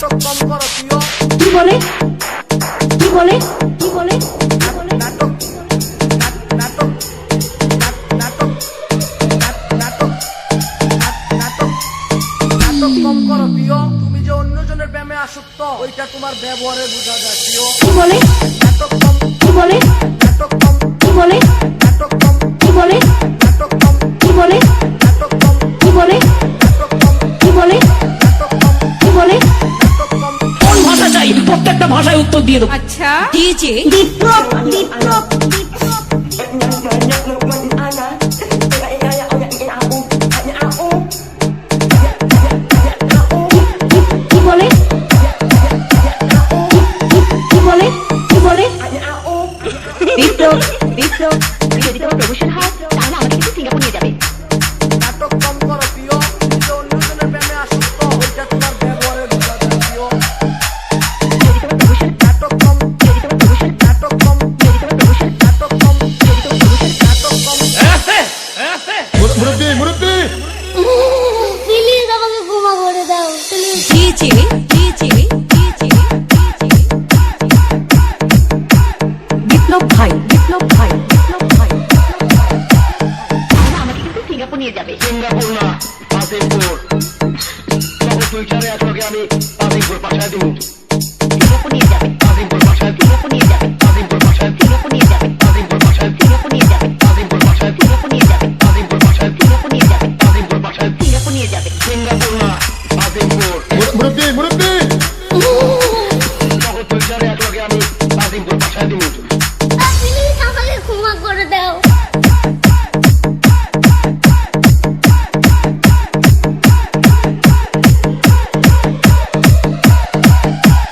নাটক কম করো প্রিয়। কি বলে? কি বলে? কি বলে? নাটক কম ওইটা তোমার ব্যবহারে প্রিয়। কি বলে? ভাষায় উত্তর দিয়ে দেবো আচ্ছা দিয়েছে বিপ্লব বিপ্লব থেকে যাবে। সিঙ্গাপুর না পাসিমপুর তবে দুই চারে একসঙ্গে আমি পাসিমপুর পাশায় দিব নিয়ে যাবে। পাসিমপুর পাশায় দিব নিয়ে যাবে। পাসিমপুর পাশায় দিব নিয়ে যাবে। মুরব্বী মুরব্বী!